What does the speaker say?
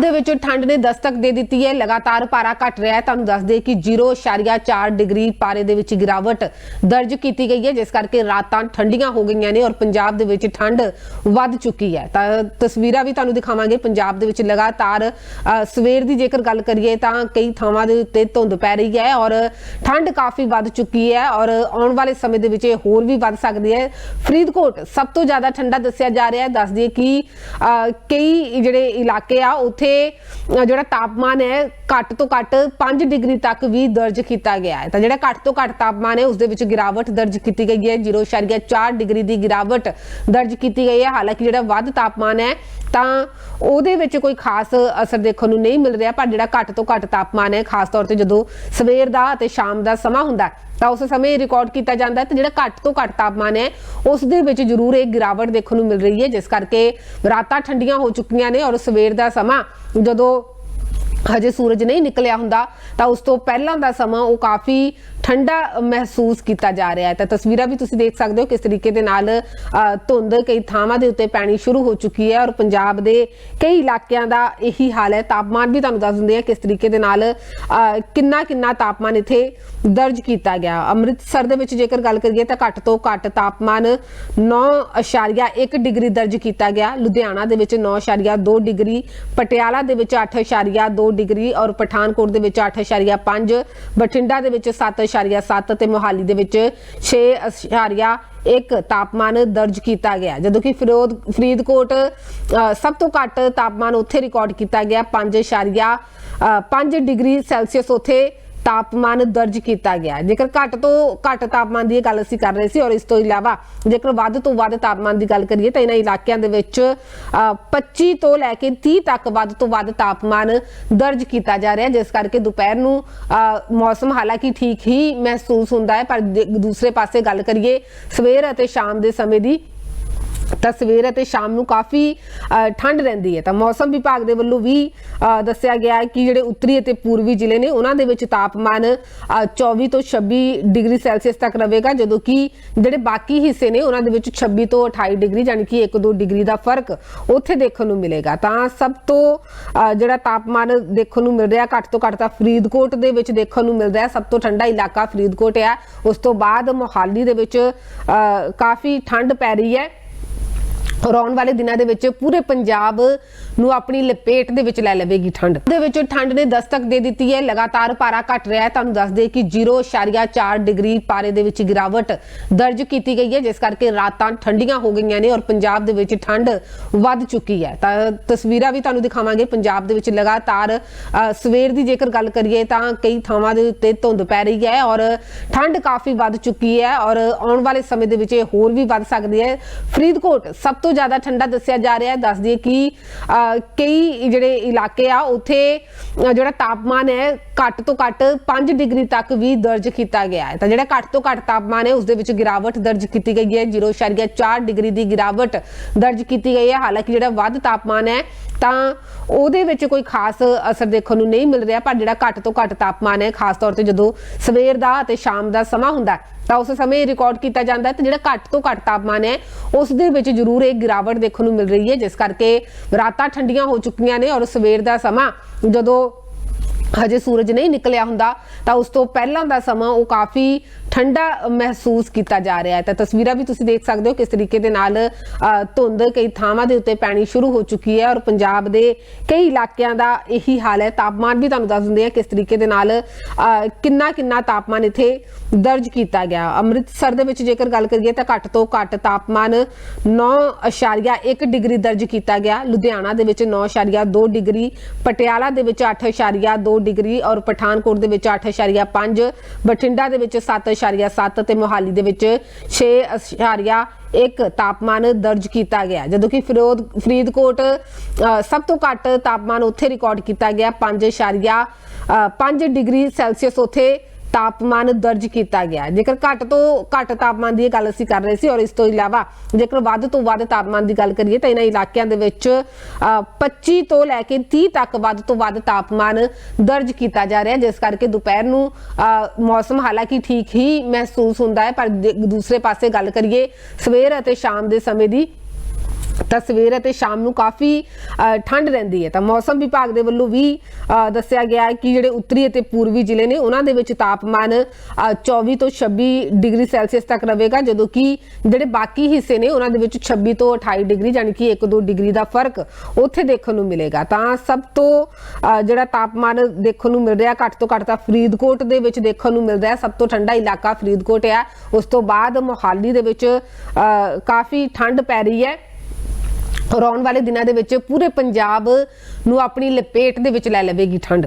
ਦੇ ਵਿੱਚ ਠੰਡ ਨੇ ਦਸਤਕ ਦੇ ਦਿੱਤੀ ਹੈ। ਲਗਾਤਾਰ ਪਾਰਾ ਘਟ ਰਿਹਾ ਹੈ। ਤੁਹਾਨੂੰ ਦੱਸ ਦੇ ਕਿ 0.4 ਡਿਗਰੀ ਪਾਰੇ ਦੇ ਵਿੱਚ ਗਿਰਾਵਟ ਦਰਜ ਕੀਤੀ ਗਈ ਹੈ। ਜਿਸ ਕਰਕੇ ਰਾਤਾਂ ਠੰਡੀਆਂ ਹੋ ਗਈਆਂ ਨੇ ਔਰ ਪੰਜਾਬ ਦੇ ਵਿੱਚ ਠੰਡ ਵੱਧ ਚੁੱਕੀ ਹੈ। ਤਾਂ ਤਸਵੀਰਾਂ ਵੀ ਤੁਹਾਨੂੰ ਦਿਖਾਵਾਂਗੇ। ਪੰਜਾਬ ਦੇ ਵਿੱਚ ਲਗਾਤਾਰ ਸਵੇਰ ਦੀ ਜੇਕਰ ਗੱਲ ਕਰੀਏ ਤਾਂ ਕਈ ਥਾਵਾਂ ਦੇ ਉੱਤੇ ਧੁੰਦ ਪੈ ਰਹੀ ਹੈ ਔਰ ਠੰਡ ਕਾਫੀ ਵੱਧ ਚੁੱਕੀ ਹੈ ਔਰ ਆਉਣ ਵਾਲੇ ਸਮੇਂ ਦੇ ਵਿੱਚ ਇਹ ਹੋਰ ਵੀ ਵੱਧ ਸਕਦੀ ਹੈ। ਫਰੀਦਕੋਟ ਸਭ ਤੋਂ ਜ਼ਿਆਦਾ ਠੰਡਾ ਦੱਸਿਆ ਜਾ ਰਿਹਾ ਹੈ। ਦੱਸ ਦਈਏ ਕਿ ਅ, ਕਈ ਜਿਹੜੇ ਇਲਾਕੇ ਆ ਉੱਥੇ ਅ, ਜਿਹੜਾ ਤਾਪਮਾਨ ਹੈ ਘੱਟ ਤੋਂ ਘੱਟ 5 ਡਿਗਰੀ ਤੱਕ ਵੀ ਦਰਜ ਕੀਤਾ ਗਿਆ ਹੈ। ਤਾਂ ਜਿਹੜਾ ਘੱਟ ਤੋਂ ਘੱਟ ਤਾਪਮਾਨ ਹੈ, ਉਸ ਦੇ ਵਿੱਚ ਗਿਰਾਵਟ ਦਰਜ ਕੀਤੀ ਗਈ ਹੈ। 0.4 ਡਿਗਰੀ ਦੀ ਗਿਰਾਵਟ ਦਰਜ ਕੀਤੀ ਗਈ ਹੈ। ਹਾਲਾਂਕਿ ਜਿਹੜਾ ਵੱਧ ਤਾਪਮਾਨ ਹੈ, ਤਾਂ ਉਹਦੇ ਵਿੱਚ ਕੋਈ ਖਾਸ ਅਸਰ ਦੇਖਣ ਨੂੰ ਨਹੀਂ ਮਿਲ ਰਿਹਾ, ਪਰ ਜਿਹੜਾ ਘੱਟ ਤੋਂ ਘੱਟ ਤਾਪਮਾਨ ਹੈ, ਖਾਸ ਤੌਰ ਤੇ ਜਦੋਂ ਸਵੇਰ ਦਾ ਅਤੇ ਸ਼ਾਮ ਦਾ ਸਮਾਂ ਹੁੰਦਾ ਤਾਂ ਉਸ ਸਮੇਂ ਰਿਕਾਰਡ ਕੀਤਾ ਜਾਂਦਾ ਹੈ। ਤੇ ਜਿਹੜਾ ਘੱਟ ਤੋਂ ਘੱਟ ਤਾਪਮਾਨ ਹੈ, ਉਸ ਦੇ ਵਿੱਚ ਜ਼ਰੂਰ ਇੱਕ ਗਿਰਾਵਟ ਦੇਖਣ ਨੂੰ ਮਿਲ ਰਹੀ ਹੈ। ਜਿਸ ਕਰਕੇ ਰਾਤਾਂ ਠੰਡੀਆਂ ਹੋ ਚੁੱਕੀਆਂ ਨੇ ਔਰ ਸਵੇਰ ਦਾ ਸਮਾਂ ਜਦੋਂ ਹਜੇ ਸੂਰਜ ਨਹੀਂ ਨਿਕਲਿਆ ਹੁੰਦਾ ਤਾਂ ਉਸ ਤੋਂ ਪਹਿਲਾਂ ਦਾ ਸਮਾਂ ਉਹ ਕਾਫੀ ਠੰਡਾ ਮਹਿਸੂਸ ਕੀਤਾ ਜਾ ਰਿਹਾ ਹੈ। ਤਾਂ ਤਸਵੀਰਾਂ ਵੀ ਤੁਸੀਂ ਦੇਖ ਸਕਦੇ ਹੋ ਕਿਸ ਤਰੀਕੇ ਦੇ ਨਾਲ ਧੁੰਦ ਕਈ ਥਾਵਾਂ ਦੇ ਉੱਤੇ ਪੈਣੀ ਸ਼ੁਰੂ ਹੋ ਚੁੱਕੀ ਹੈ ਔਰ ਪੰਜਾਬ ਦੇ ਕਈ ਇਲਾਕਿਆਂ ਦਾ ਇਹੀ ਹਾਲ ਹੈ। ਤਾਪਮਾਨ ਵੀ ਤੁਹਾਨੂੰ ਦੱਸ ਦਿੰਦੇ ਆ ਕਿਸ ਤਰੀਕੇ ਦੇ ਨਾਲ ਕਿੰਨਾ ਕਿੰਨਾ ਤਾਪਮਾਨ ਇੱਥੇ ਦਰਜ ਕੀਤਾ ਗਿਆ। ਅੰਮ੍ਰਿਤਸਰ ਦੇ ਵਿੱਚ ਜੇਕਰ ਗੱਲ ਕਰੀਏ ਤਾਂ ਘੱਟ ਤੋਂ ਘੱਟ ਤਾਪਮਾਨ 9.1 ਡਿਗਰੀ ਦਰਜ ਕੀਤਾ ਗਿਆ। ਲੁਧਿਆਣਾ ਦੇ ਵਿੱਚ 9.2 ਡਿਗਰੀ, ਪਟਿਆਲਾ ਦੇ ਵਿੱਚ 8.2 ਡਿਗਰੀ ਔਰ ਪਠਾਨਕੋਟ ਦੇ ਵਿੱਚ 8.5 ਬਠਿੰਡਾ ਦੇ ਵਿੱਚ 7.7 ਅਤੇ ਮੋਹਾਲੀ ਦੇ ਵਿੱਚ 6.1 ਤਾਪਮਾਨ ਦਰਜ ਕੀਤਾ ਗਿਆ। ਜਦੋਂ ਕਿ ਫਿਰੋਜ਼ ਫਰੀਦਕੋਟ ਸਭ ਤੋਂ ਘੱਟ ਤਾਪਮਾਨ ਉੱਥੇ ਰਿਕਾਰਡ ਕੀਤਾ ਗਿਆ 5.5 ਡਿਗਰੀ ਸੈਲਸੀਅਸ ਉੱਥੇ ਤਾਪਮਾਨ ਦਰਜ ਕੀਤਾ ਗਿਆ ਜੇਕਰ ਘੱਟ ਤੋਂ ਘੱਟ ਤਾਪਮਾਨ ਦੀ ਗੱਲ ਅਸੀਂ ਕਰ ਰਹੇ ਸੀ ਔਰ ਇਸ ਤੋਂ ਇਲਾਵਾ ਜੇਕਰ ਵੱਧ ਤੋਂ ਵੱਧ ਤਾਪਮਾਨ ਦੀ ਗੱਲ ਕਰੀਏ ਤਾਂ ਇਹਨਾਂ ਇਲਾਕਿਆਂ ਦੇ ਵਿੱਚ ਅ, 25 ਤੋਂ ਲੈ ਕੇ 30 ਤੱਕ ਵੱਧ ਤੋਂ ਵੱਧ ਤਾਪਮਾਨ ਦਰਜ ਕੀਤਾ ਜਾ ਰਿਹਾ ਜਿਸ ਕਰਕੇ ਦੁਪਹਿਰ ਨੂੰ ਅ, ਮੌਸਮ ਹਾਲਾਂਕਿ ਠੀਕ ਹੀ ਮਹਿਸੂਸ ਹੁੰਦਾ ਹੈ ਪਰ ਦੂਸਰੇ ਪਾਸੇ ਗੱਲ ਕਰੀਏ ਸਵੇਰ ਅਤੇ ਸ਼ਾਮ ਦੇ ਸਮੇਂ ਦੀ ਤਾਂ ਸਵੇਰ ਅਤੇ ਸ਼ਾਮ ਨੂੰ ਕਾਫੀ ਠੰਡ ਰਹਿੰਦੀ ਹੈ। ਤਾਂ ਮੌਸਮ ਵਿਭਾਗ ਦੇ ਵੱਲੋਂ ਵੀ ਦੱਸਿਆ ਗਿਆ ਹੈ ਕਿ ਜਿਹੜੇ ਉੱਤਰੀ ਅਤੇ ਪੂਰਬੀ ਜ਼ਿਲ੍ਹੇ ਨੇ ਉਹਨਾਂ ਦੇ ਵਿੱਚ ਤਾਪਮਾਨ ਅ, 24 ਤੋਂ 26 ਡਿਗਰੀ ਸੈਲਸੀਅਸ ਤੱਕ ਰਹੇਗਾ ਜਦੋਂ ਕਿ ਜਿਹੜੇ ਬਾਕੀ ਹਿੱਸੇ ਨੇ ਉਹਨਾਂ ਦੇ ਵਿੱਚ 26 ਤੋਂ 28 ਡਿਗਰੀ ਯਾਨੀ ਕਿ 1-2 ਡਿਗਰੀ ਦਾ ਫ਼ਰਕ ਉੱਥੇ ਦੇਖਣ ਨੂੰ ਮਿਲੇਗਾ। ਤਾਂ ਸਭ ਤੋਂ ਜਿਹੜਾ ਤਾਪਮਾਨ ਦੇਖਣ ਨੂੰ ਮਿਲ ਰਿਹਾ ਘੱਟ ਤੋਂ ਘੱਟ ਤਾਂ ਫਰੀਦਕੋਟ ਦੇ ਵਿੱਚ ਦੇਖਣ ਨੂੰ ਮਿਲ ਰਿਹਾ। ਸਭ ਤੋਂ ਠੰਡਾ ਇਲਾਕਾ ਫਰੀਦਕੋਟ ਹੈ ਉਸ ਤੋਂ ਬਾਅਦ ਮੋਹਾਲੀ ਦੇ ਵਿੱਚ ਕਾਫੀ ਠੰਡ ਪੈ ਰਹੀ ਹੈ। ਔਰ ਆਉਣ ਵਾਲੇ ਦਿਨਾਂ ਦੇ ਵਿੱਚ ਪੂਰੇ ਪੰਜਾਬ ਨੂੰ ਆਪਣੀ ਲਪੇਟ ਦੇ ਵਿੱਚ ਲੈ ਲਵੇਗੀ ਠੰਡ। ਦੇ ਵਿੱਚ ਠੰਡ ਨੇ ਦਸਤਕ ਦੇ ਦਿੱਤੀ ਹੈ। ਲਗਾਤਾਰ ਪਾਰਾ ਘਟ ਰਿਹਾ ਹੈ। ਤੁਹਾਨੂੰ ਦੱਸ ਦੇ ਕਿ 0.4 ਡਿਗਰੀ ਪਾਰੇ ਦੇ ਵਿੱਚ ਗਿਰਾਵਟ ਦਰਜ ਕੀਤੀ ਗਈ ਹੈ ਜਿਸ ਕਰਕੇ ਰਾਤਾਂ ਠੰਡੀਆਂ ਹੋ ਗਈਆਂ ਨੇ ਔਰ ਪੰਜਾਬ ਦੇ ਵਿੱਚ ਠੰਡ ਵੱਧ ਚੁੱਕੀ ਹੈ। ਤਾਂ ਤਸਵੀਰਾਂ ਵੀ ਤੁਹਾਨੂੰ ਦਿਖਾਵਾਂਗੇ। ਪੰਜਾਬ ਦੇ ਵਿੱਚ ਲਗਾਤਾਰ ਅ, ਸਵੇਰ ਦੀ ਜੇਕਰ ਗੱਲ ਕਰੀਏ ਤਾਂ ਕਈ ਥਾਵਾਂ ਦੇ ਉੱਤੇ ਧੁੰਦ ਪੈ ਰਹੀ ਹੈ ਔਰ ਠੰਡ ਕਾਫੀ ਵੱਧ ਚੁੱਕੀ ਹੈ ਔਰ ਆਉਣ ਵਾਲੇ ਸਮੇਂ ਦੇ ਵਿੱਚ ਇਹ ਹੋਰ ਵੀ ਵੱਧ ਸਕਦੀ ਹੈ। ਫਰੀਦਕੋਟ ਸਭ ਤੋਂ ਜ਼ਿਆਦਾ ਠੰਡਾ ਦੱਸਿਆ ਜਾ ਰਿਹਾ ਹੈ। ਦੱਸ ਦਈਏ ਕਿ ਕਈ ਜਿਹੜੇ ਇਲਾਕੇ ਆ, ਉੱਥੇ ਜਿਹੜਾ ਤਾਪਮਾਨ ਹੈ, ਘੱਟ ਤੋਂ ਘੱਟ 5 ਡਿਗਰੀ ਤੱਕ ਵੀ ਦਰਜ ਕੀਤਾ ਗਿਆ ਹੈ। ਤਾਂ ਜਿਹੜਾ ਘੱਟ ਤੋਂ ਘੱਟ ਤਾਪਮਾਨ ਹੈ, ਉਸ ਦੇ ਵਿੱਚ ਗਿਰਾਵਟ ਦਰਜ ਕੀਤੀ ਗਈ ਹੈ। 0.4 ਡਿਗਰੀ ਦੀ ਗਿਰਾਵਟ ਦਰਜ ਕੀਤੀ ਗਈ ਹੈ। ਹਾਲਾਂਕਿ ਜਿਹੜਾ ਵੱਧ ਤਾਪਮਾਨ ਹੈ ਤਾਂ ਉਹਦੇ ਵਿੱਚ ਕੋਈ ਖਾਸ ਅਸਰ ਦੇਖਣ ਨੂੰ ਨਹੀਂ ਮਿਲ ਰਿਹਾ, ਪਰ ਜਿਹੜਾ ਘੱਟ ਤੋਂ ਘੱਟ ਤਾਪਮਾਨ ਹੈ, ਖਾਸ ਤੌਰ ਤੇ ਜਦੋਂ ਸਵੇਰ ਦਾ ਅਤੇ ਸ਼ਾਮ ਦਾ ਸਮਾਂ ਹੁੰਦਾ ਤਾਂ ਉਸ ਸਮੇਂ ਰਿਕਾਰਡ ਕੀਤਾ ਜਾਂਦਾ ਹੈ ਤੇ ਜਿਹੜਾ ਘੱਟ ਤੋਂ ਘੱਟ ਤਾਪਮਾਨ ਹੈ, ਉਸ ਦੇ ਵਿੱਚ ਜ਼ਰੂਰ ਇੱਕ ਗਿਰਾਵਟ ਦੇਖਣ ਨੂੰ ਮਿਲ ਰਹੀ ਹੈ, ਜਿਸ ਕਰਕੇ ਰਾਤਾਂ ਠੰਡੀਆਂ ਹੋ ਚੁੱਕੀਆਂ ਨੇ ਔਰ ਸਵੇਰ ਦਾ ਸਮਾਂ ਜਦੋਂ ਹਜੇ ਸੂਰਜ ਨਹੀਂ ਨਿਕਲਿਆ ਹੁੰਦਾ, ਤਾਂ ਉਸ ਤੋਂ ਪਹਿਲਾਂ ਦਾ ਸਮਾਂ ਉਹ ਕਾਫੀ ਠੰਡਾ ਮਹਿਸੂਸ ਕੀਤਾ ਜਾ ਰਿਹਾ ਹੈ। ਤਾਂ ਤਸਵੀਰਾਂ ਵੀ ਤੁਸੀਂ ਦੇਖ ਸਕਦੇ ਹੋ ਕਿਸ ਤਰੀਕੇ ਦੇ ਨਾਲ ਧੁੰਦ ਕਈ ਥਾਵਾਂ ਦੇ ਉੱਤੇ ਪੈਣੀ ਸ਼ੁਰੂ ਹੋ ਚੁੱਕੀ ਹੈ ਔਰ ਪੰਜਾਬ ਦੇ ਕਈ ਇਲਾਕਿਆਂ ਦਾ ਇਹੀ ਹਾਲ ਹੈ। ਤਾਪਮਾਨ ਵੀ ਤੁਹਾਨੂੰ ਦੱਸ ਦਿੰਦੇ ਆ ਕਿਸ ਤਰੀਕੇ ਦੇ ਨਾਲ ਕਿੰਨਾ ਕਿੰਨਾ ਤਾਪਮਾਨ ਇੱਥੇ ਦਰਜ ਕੀਤਾ ਗਿਆ। ਅੰਮ੍ਰਿਤਸਰ ਦੇ ਵਿੱਚ ਜੇਕਰ ਗੱਲ ਕਰੀਏ ਤਾਂ ਘੱਟ ਤੋਂ ਘੱਟ ਤਾਪਮਾਨ 9.1 ਡਿਗਰੀ ਦਰਜ ਕੀਤਾ ਗਿਆ। ਲੁਧਿਆਣਾ ਦੇ ਵਿੱਚ 9.2 ਡਿਗਰੀ, ਪਟਿਆਲਾ ਦੇ ਵਿੱਚ 8.2 ਡਿਗਰੀ ਔਰ ਪਠਾਨਕੋਟ ਦੇ ਵਿੱਚ 8.5 ਬਠਿੰਡਾ ਦੇ ਵਿੱਚ 7.7 ਅਤੇ ਮੋਹਾਲੀ ਦੇ ਵਿੱਚ 6.1 ਤਾਪਮਾਨ ਦਰਜ ਕੀਤਾ ਗਿਆ। ਜਦੋਂ ਕਿ ਫਿਰੋਦ, ਫਰੀਦਕੋਟ ਸਭ ਤੋਂ ਘੱਟ ਤਾਪਮਾਨ ਉੱਥੇ ਰਿਕਾਰਡ ਕੀਤਾ ਗਿਆ 5.5 ਡਿਗਰੀ ਸੈਲਸੀਅਸ ਉੱਥੇ ਤਾਪਮਾਨ ਦਰਜ ਕੀਤਾ ਗਿਆ ਜੇਕਰ ਘੱਟ ਤੋਂ ਘੱਟ ਤਾਪਮਾਨ ਦੀ ਗੱਲ ਅਸੀਂ ਕਰ ਰਹੇ ਸੀ ਔਰ ਇਸ ਤੋਂ ਇਲਾਵਾ ਜੇਕਰ ਵੱਧ ਤੋਂ ਵੱਧ ਤਾਪਮਾਨ ਦੀ ਗੱਲ ਕਰੀਏ ਤਾਂ ਇਹਨਾਂ ਇਲਾਕਿਆਂ ਦੇ ਵਿੱਚ ਅ, 25 ਤੋਂ ਲੈ ਕੇ 30 ਤੱਕ ਵੱਧ ਤੋਂ ਵੱਧ ਤਾਪਮਾਨ ਦਰਜ ਕੀਤਾ ਜਾ ਰਿਹਾ ਜਿਸ ਕਰਕੇ ਦੁਪਹਿਰ ਨੂੰ ਅ, ਮੌਸਮ ਹਾਲਾਂਕਿ ਠੀਕ ਹੀ ਮਹਿਸੂਸ ਹੁੰਦਾ ਹੈ ਪਰ ਦੂਸਰੇ ਪਾਸੇ ਗੱਲ ਕਰੀਏ ਸਵੇਰ ਅਤੇ ਸ਼ਾਮ ਦੇ ਸਮੇਂ ਦੀ ਤਾਂ ਸਵੇਰ ਅਤੇ ਸ਼ਾਮ ਨੂੰ ਕਾਫੀ ਠੰਡ ਰਹਿੰਦੀ ਹੈ। ਤਾਂ ਮੌਸਮ ਵਿਭਾਗ ਦੇ ਵੱਲੋਂ ਵੀ ਦੱਸਿਆ ਗਿਆ ਹੈ ਕਿ ਜਿਹੜੇ ਉੱਤਰੀ ਅਤੇ ਪੂਰਬੀ ਜ਼ਿਲ੍ਹੇ ਨੇ ਉਹਨਾਂ ਦੇ ਵਿੱਚ ਤਾਪਮਾਨ ਅ, 24 ਤੋਂ 26 ਡਿਗਰੀ ਸੈਲਸੀਅਸ ਤੱਕ ਰਹੇਗਾ ਜਦੋਂ ਕਿ ਜਿਹੜੇ ਬਾਕੀ ਹਿੱਸੇ ਨੇ ਉਹਨਾਂ ਦੇ ਵਿੱਚ 26 ਤੋਂ 28 ਡਿਗਰੀ ਯਾਨੀ ਕਿ 1-2 ਡਿਗਰੀ ਦਾ ਫ਼ਰਕ ਉੱਥੇ ਦੇਖਣ ਨੂੰ ਮਿਲੇਗਾ। ਤਾਂ ਸਭ ਤੋਂ ਜਿਹੜਾ ਤਾਪਮਾਨ ਦੇਖਣ ਨੂੰ ਮਿਲ ਰਿਹਾ ਘੱਟ ਤੋਂ ਘੱਟ ਤਾਂ ਫਰੀਦਕੋਟ ਦੇ ਵਿੱਚ ਦੇਖਣ ਨੂੰ ਮਿਲਦਾ ਹੈ। ਸਭ ਤੋਂ ਠੰਡਾ ਇਲਾਕਾ ਫਰੀਦਕੋਟ ਹੈ ਉਸ ਤੋਂ ਬਾਅਦ ਮੋਹਾਲੀ ਦੇ ਵਿੱਚ ਕਾਫੀ ਠੰਡ ਪੈ ਰਹੀ ਹੈ। ਔਰ ਆਉਣ ਵਾਲੇ ਦਿਨਾਂ ਦੇ ਵਿੱਚ ਪੂਰੇ ਪੰਜਾਬ ਨੂੰ ਆਪਣੀ ਲਪੇਟ ਦੇ ਵਿੱਚ ਲੈ ਲਵੇਗੀ ਠੰਡ।